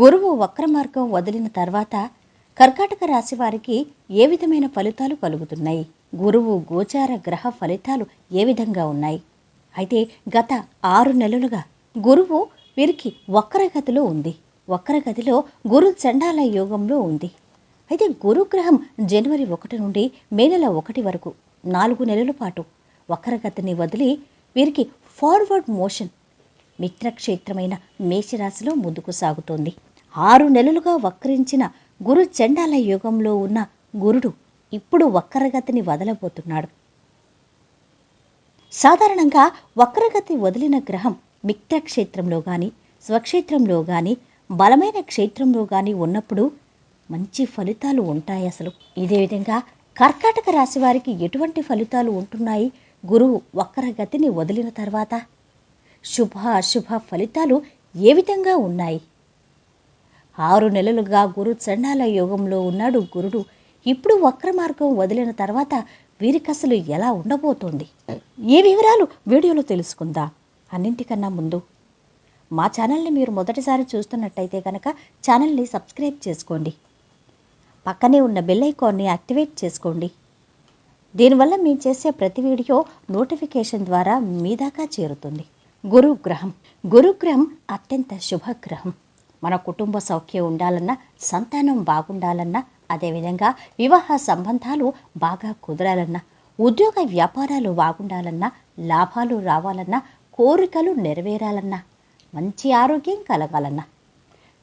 గురువు వక్రమార్గం వదిలిన తర్వాత కర్కాటక రాశి వారికి ఏ విధమైన ఫలితాలు కలుగుతున్నాయి? గురువు గోచార గ్రహ ఫలితాలు ఏ విధంగా ఉన్నాయి? అయితే గత ఆరు నెలలుగా గురువు వీరికి వక్రగతిలో ఉంది. వక్రగతిలో గురు చండాల యోగంలో ఉంది. అయితే గురుగ్రహం జనవరి ఒకటి నుండి మే నెల ఒకటి వరకు నాలుగు నెలల పాటు వక్రగతిని వదిలి వీరికి ఫార్వర్డ్ మోషన్ మిత్రక్షేత్రమైన మేషరాశిలో ముందుకు సాగుతోంది. ఆరు నెలలుగా వక్రించిన గురు చండాల యుగంలో ఉన్న గురుడు ఇప్పుడు వక్రగతిని వదలబోతున్నాడు. సాధారణంగా వక్రగతి వదిలిన గ్రహం మిత్రక్షేత్రంలో కానీ స్వక్షేత్రంలో కానీ బలమైన క్షేత్రంలో కానీ ఉన్నప్పుడు మంచి ఫలితాలు ఉంటాయి అసలు. ఇదే విధంగా కర్కాటక రాశి వారికి ఎటువంటి ఫలితాలు ఉంటున్నాయి? గురువు వక్రగతిని వదిలిన తర్వాత శుభ అశుభ ఫలితాలు ఏ విధంగా ఉన్నాయి? ఆరు నెలలుగా గురు చండాల యోగంలో ఉన్నాడు గురుడు. ఇప్పుడు వక్రమార్గం వదిలిన తర్వాత వీరికసలు ఎలా ఉండబోతోంది? ఈ వివరాలు వీడియోలో తెలుసుకుందాం. అన్నింటికన్నా ముందు మా ఛానల్ని మీరు మొదటిసారి చూస్తున్నట్టయితే కనుక ఛానల్ని సబ్స్క్రైబ్ చేసుకోండి. పక్కనే ఉన్న బెల్ ఐకాన్ని యాక్టివేట్ చేసుకోండి. దీనివల్ల మేము చేసే ప్రతి వీడియో నోటిఫికేషన్ ద్వారా మీ దాకా చేరుతుంది. గురుగ్రహం. గురుగ్రహం అత్యంత శుభగ్రహం. మన కుటుంబ సౌఖ్యం ఉండాలన్నా సంతానం బాగుండాలన్నా అదేవిధంగా వివాహ సంబంధాలు బాగా కుదరాలన్నా ఉద్యోగ వ్యాపారాలు బాగుండాలన్నా లాభాలు రావాలన్నా కోరికలు నెరవేరాలన్నా మంచి ఆరోగ్యం కలగాలన్నా.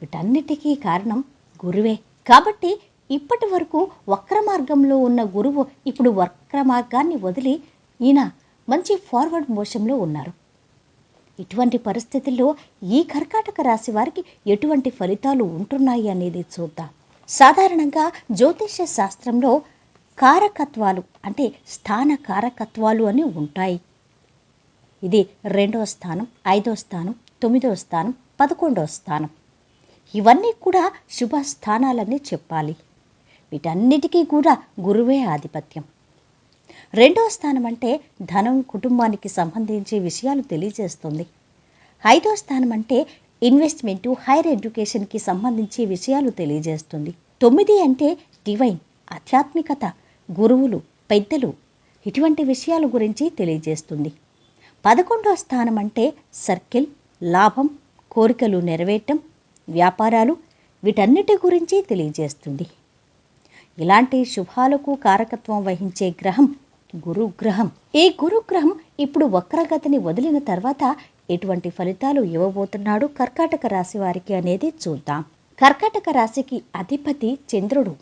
వీటన్నిటికీ కారణం గురువే. కాబట్టి ఇప్పటి వరకు వక్ర మార్గంలో ఉన్న గురువు ఇప్పుడు వక్ర మార్గాన్ని వదిలి ఈయన మంచి ఫార్వర్డ్ మోషన్లో ఉన్నారు. ఇటువంటి పరిస్థితుల్లో ఈ కర్కాటక రాశి వారికి ఎటువంటి ఫలితాలు ఉంటున్నాయి అనేది చూద్దాం. సాధారణంగా జ్యోతిష శాస్త్రంలో కారకత్వాలు అంటే స్థాన కారకత్వాలు అని ఉంటాయి. ఇది రెండో స్థానం ఐదో స్థానం తొమ్మిదో స్థానం పదకొండో స్థానం. ఇవన్నీ కూడా శుభ స్థానాలని చెప్పాలి. వీటన్నిటికీ కూడా గురువే ఆధిపత్యం. రెండో స్థానం అంటే ధనం కుటుంబానికి సంబంధించి విషయాలు తెలియజేస్తుంది. ఐదో స్థానం అంటే ఇన్వెస్ట్మెంటు హైయర్ ఎడ్యుకేషన్కి సంబంధించి విషయాలు తెలియజేస్తుంది. తొమ్మిది అంటే డివైన్ ఆధ్యాత్మికత గురువులు పెద్దలు ఇటువంటి విషయాల గురించి తెలియజేస్తుంది. పదకొండో స్థానం అంటే సర్కిల్ లాభం కోరికలు నెరవేరటం వ్యాపారాలు వీటన్నిటి గురించి తెలియజేస్తుంది. ఇలాంటి శుభాలకు కారకత్వం వహించే గ్రహం గురుగ్రహం. ఈ గురుగ్రహం ఇప్పుడు వక్రగతిని వదిలిన తర్వాత ఎటువంటి ఫలితాలు ఇవ్వబోతున్నాడు కర్కాటక రాశి వారికి అనేది చూద్దాం. కర్కాటక రాశికి అధిపతి చంద్రుడు.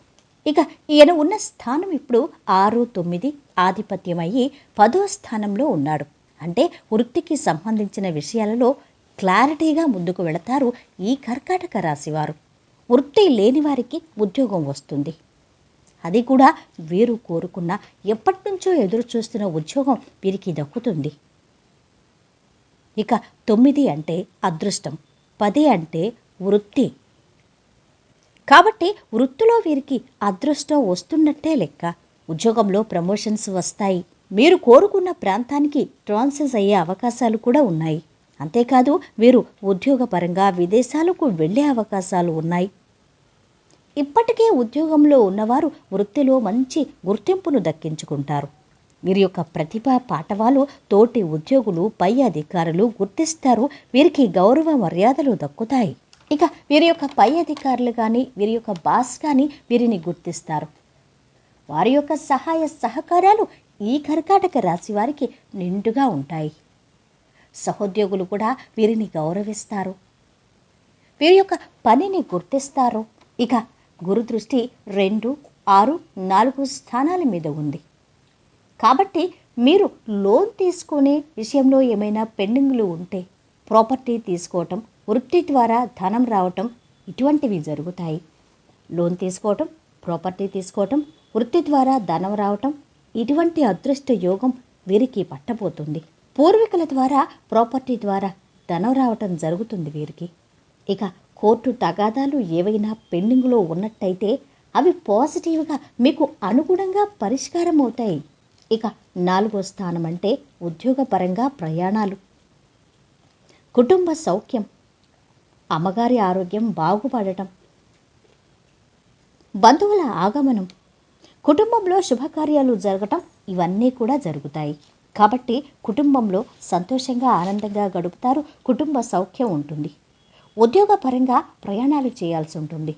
ఇక ఈయన ఉన్న స్థానం ఇప్పుడు ఆరు తొమ్మిది ఆధిపత్యమయ్యి పదో స్థానంలో ఉన్నాడు. అంటే వృత్తికి సంబంధించిన విషయాలలో క్లారిటీగా ముందుకు వెళతారు ఈ కర్కాటక రాశివారు వృత్తి లేని వారికి ఉద్యోగం వస్తుంది. అది కూడా వీరు కోరుకున్న ఎప్పటి నుంచో ఎదురు చూస్తున్న ఉద్యోగం వీరికి దక్కుతుంది. ఇక తొమ్మిది అంటే అదృష్టం పది అంటే వృత్తి. కాబట్టి వృత్తిలో వీరికి అదృష్టం వస్తున్నట్టే లెక్క. ఉద్యోగంలో ప్రమోషన్స్ వస్తాయి. మీరు కోరుకున్న ప్రాంతానికి ట్రాన్సెస్ అయ్యే అవకాశాలు కూడా ఉన్నాయి. అంతేకాదు వీరు ఉద్యోగపరంగా విదేశాలకు వెళ్ళే అవకాశాలు ఉన్నాయి. ఇప్పటికే ఉద్యోగంలో ఉన్నవారు వృత్తిలో మంచి గుర్తింపును దక్కించుకుంటారు. వీరి యొక్క ప్రతిభ పాఠవాలు తోటి ఉద్యోగులు పై అధికారులు గుర్తిస్తారు. వీరికి గౌరవ మర్యాదలు దక్కుతాయి. ఇక వీరి యొక్క పై అధికారులు కానీ వీరి యొక్క బాస్ కానీ వీరిని గుర్తిస్తారు. వారి యొక్క సహాయ సహకారాలు ఈ కర్కాటక రాశి వారికి నిండుగా ఉంటాయి. సహోద్యోగులు కూడా వీరిని గౌరవిస్తారు. వీరి యొక్క పనిని గుర్తిస్తారు. ఇక గురు దృష్టి రెండు ఆరు నాలుగు స్థానాల మీద ఉంది. కాబట్టి మీరు లోన్ తీసుకునే విషయంలో ఏమైనా పెండింగ్లు ఉంటే ప్రాపర్టీ తీసుకోవటం వృత్తి ద్వారా ధనం రావటం ఇటువంటివి జరుగుతాయి. లోన్ తీసుకోవటం ప్రాపర్టీ తీసుకోవటం వృత్తి ద్వారా ధనం రావటం ఇటువంటి అదృష్ట యోగం వీరికి పట్టబోతుంది. పూర్వీకుల ద్వారా ప్రాపర్టీ ద్వారా ధనం రావటం జరుగుతుంది వీరికి. ఇక కోర్టు తగాదాలు ఏవైనా పెండింగ్లో ఉన్నట్టయితే అవి పాజిటివ్గా మీకు అనుగుణంగా పరిష్కారం అవుతాయి. ఇక నాలుగో స్థానం అంటే ఉద్యోగపరంగా ప్రయాణాలు. కుటుంబ సౌఖ్యం. అమ్మగారి ఆరోగ్యం బాగుపడటం. బంధువుల ఆగమనం. కుటుంబంలో శుభకార్యాలు జరగటం ఇవన్నీ కూడా జరుగుతాయి. కాబట్టి కుటుంబంలో సంతోషంగా ఆనందంగా గడుపుతారు. కుటుంబ సౌఖ్యం ఉంటుంది. ఉద్యోగపరంగా ప్రయాణాలు చేయాల్సి ఉంటుంది.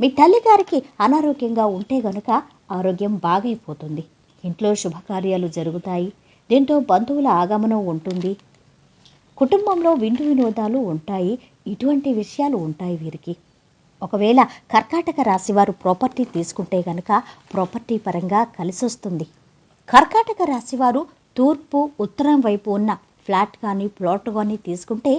మీ తల్లిగారికి అనారోగ్యంగా ఉంటే గనుక ఆరోగ్యం బాగైపోతుంది. ఇంట్లో శుభకార్యాలు జరుగుతాయి. దీంతో బంధువుల ఆగమనం ఉంటుంది. కుటుంబంలో విందు వినోదాలు ఉంటాయి. ఇటువంటి విషయాలు ఉంటాయి వీరికి. ఒకవేళ కర్కాటక రాశివారు ప్రాపర్టీ తీసుకుంటే గనక ప్రాపర్టీ పరంగా కలిసి వస్తుంది కర్కాటక రాశివారు తూర్పు ఉత్తరం వైపు ఉన్న ఫ్లాట్ కానీ ప్లాట్ కానీ తీసుకుంటే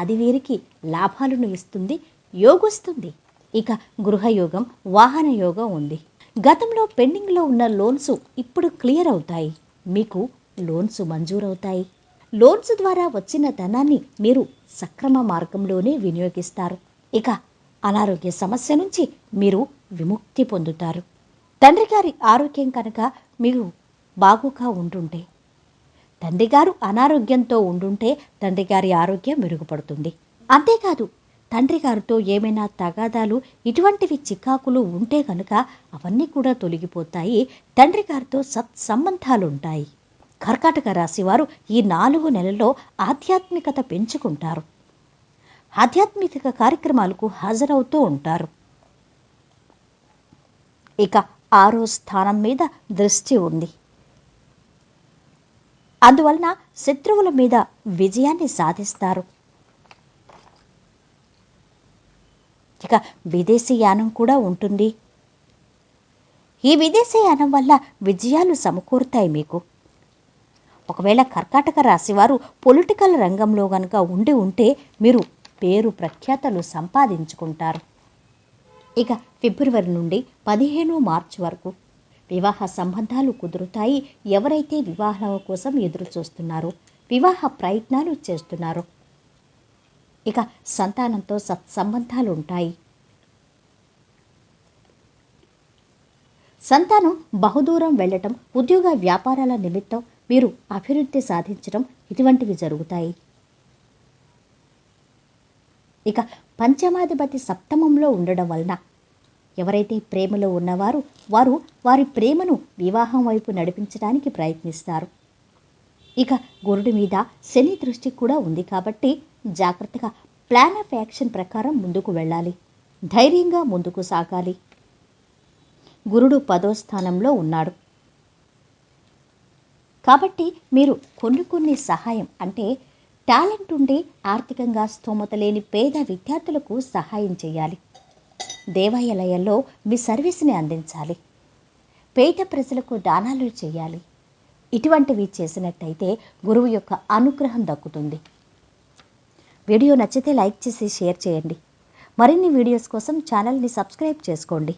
అది వీరికి లాభాలను ఇస్తుంది యోగొస్తుంది. ఇక గృహయోగం వాహన యోగం ఉంది. గతంలో పెండింగ్లో ఉన్న లోన్స్ ఇప్పుడు క్లియర్ అవుతాయి. మీకు లోన్స్ మంజూరవుతాయి. లోన్స్ ద్వారా వచ్చిన ధనాన్ని మీరు సక్రమ మార్గంలోనే వినియోగిస్తారు. ఇక అనారోగ్య సమస్య నుంచి మీరు విముక్తి పొందుతారు. తండ్రి గారి ఆరోగ్యం కనుక మీరు బాగుగా ఉంటుంటే తండ్రిగారు అనారోగ్యంతో ఉండుంటే తండ్రిగారి ఆరోగ్యం మెరుగుపడుతుంది. అంతేకాదు తండ్రి గారితో ఏమైనా తగాదాలు ఇటువంటివి చికాకులు ఉంటే కనుక అవన్నీ కూడా తొలగిపోతాయి. తండ్రి గారితో సత్సంబంధాలు కర్కాటక రాశివారు ఈ నాలుగు నెలల్లో ఆధ్యాత్మికత పెంచుకుంటారు. ఆధ్యాత్మిక కార్యక్రమాలకు హాజరవుతూ ఉంటారు. ఇక ఆరో స్థానం మీద దృష్టి ఉంది. అందువలన శత్రువుల మీద విజయాన్ని సాధిస్తారు. ఇక విదేశీ యానం కూడా ఉంటుంది. ఈ విదేశీ యానం వల్ల విజయాలు సమకూరుతాయి మీకు. ఒకవేళ కర్కాటక రాశివారు పొలిటికల్ రంగంలో గనుక ఉండి ఉంటే మీరు పేరు ప్రఖ్యాతలు సంపాదించుకుంటారు. ఇక ఫిబ్రవరి నుండి పదిహేను మార్చి వరకు వివాహ సంబంధాలు కుదురుతాయి. ఎవరైతే వివాహం కోసం ఎదురు చూస్తున్నారో వివాహ ప్రయత్నాలు చేస్తున్నారో. ఇక సంతానంతో సత్సంబంధాలు ఉంటాయి. సంతానం బహుదూరం వెళ్ళటం ఉద్యోగ వ్యాపారాల నిమిత్తం మీరు అభివృద్ధి సాధించడం ఇటువంటివి జరుగుతాయి. ఇక పంచమాధిపతి సప్తమంలో ఉండడం వలన ఎవరైతే ప్రేమలో ఉన్నవారు వారు వారి ప్రేమను వివాహం వైపు నడిపించడానికి ప్రయత్నిస్తారు. ఇక గురుడి మీద శని దృష్టి కూడా ఉంది కాబట్టి జాగ్రత్తగా ప్లాన్ ఆఫ్ యాక్షన్ ప్రకారం ముందుకు వెళ్ళాలి. ధైర్యంగా ముందుకు సాగాలి. గురుడు పదో స్థానంలో ఉన్నాడు. కాబట్టి మీరు కొన్ని కొన్ని సహాయం అంటే టాలెంట్ ఉండి ఆర్థికంగా స్తోమత లేని పేద విద్యార్థులకు సహాయం చేయాలి. దేవాలయాల్లో మీ సర్వీస్ని అందించాలి. పేద ప్రజలకు దానాలు చేయాలి. ఇటువంటివి చేసినట్టయితే గురువు యొక్క అనుగ్రహం దక్కుతుంది. వీడియో నచ్చితే లైక్ చేసి షేర్ చేయండి. మరిన్ని వీడియోస్ కోసం ఛానల్ని సబ్స్క్రైబ్ చేసుకోండి.